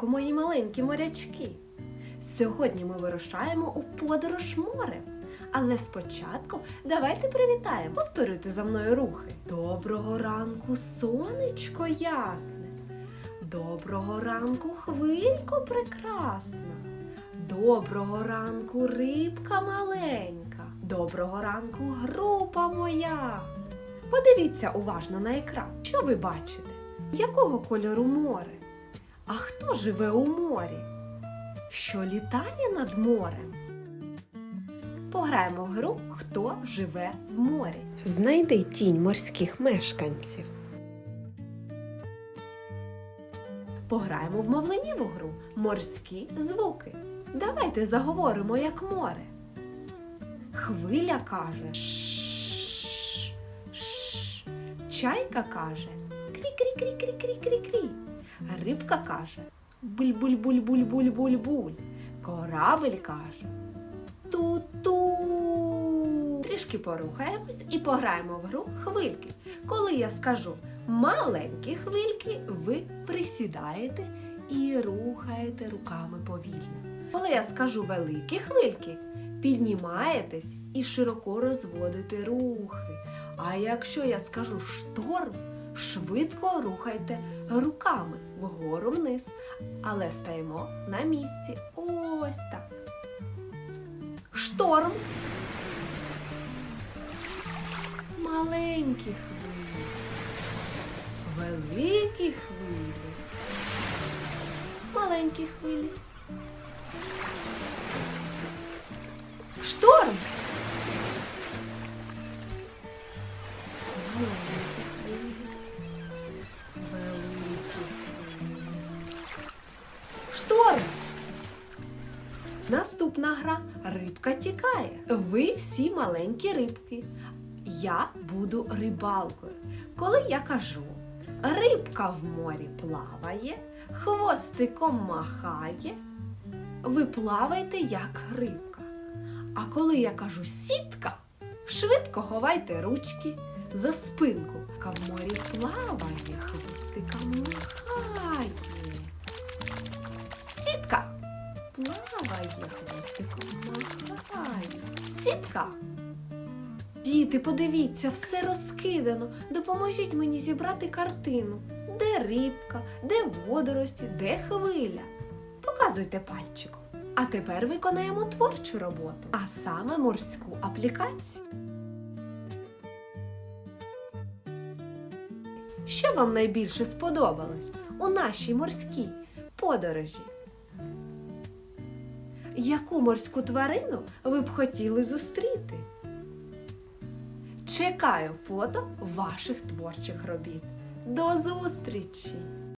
ранку, мої маленькі морячки. Сьогодні ми вирушаємо у подорож морем. Але спочатку давайте привітаємо. Повторюйте за мною рухи. Доброго ранку, сонечко ясне. Доброго ранку, хвилько прекрасна. Доброго ранку, рибка маленька. Доброго ранку, група моя. Подивіться уважно на екран. Що ви бачите? Якого кольору море? А хто живе у морі? Що літає над морем? Пограємо в гру Хто живе в морі. Знайди тінь морських мешканців. Пограємо в мовленнєву гру Морські звуки. Давайте заговоримо як море. Хвиля каже «Шш, шш». Чайка каже Рибка каже буль-буль-буль-буль-буль-буль-буль. Корабль каже ту-ту. Трішки порухаємось і пограємо в гру хвильки. Коли я скажу маленькі хвильки, ви присідаєте і рухаєте руками повільно. Коли я скажу великі хвильки, піднімаєтесь і широко розводите рухи. А якщо я скажу шторм, швидко рухайте руками вгору вниз, але стаємо на місці. Ось так. Шторм. Маленькі хвилі. Великі хвилі. Маленькі хвилі. Шторм. Наступна гра Рибка тікає. Ви всі маленькі рибки. Я буду рибалкою. Коли я кажу, рибка в морі плаває, хвостиком махає, ви плавайте як рибка. А коли я кажу сітка, швидко ховайте ручки за спинку. Ка в морі плаває, хвостиком махає. Плаває хвостиком махає. Сітка. Діти, подивіться, все розкидано. Допоможіть мені зібрати картину. Де рибка, де водорості, де хвиля. Показуйте пальчиком. А тепер виконаємо творчу роботу, а саме морську аплікацію. Що вам найбільше сподобалось у нашій морській подорожі? Яку морську тварину ви б хотіли зустріти? Чекаю фото ваших творчих робіт. До зустрічі!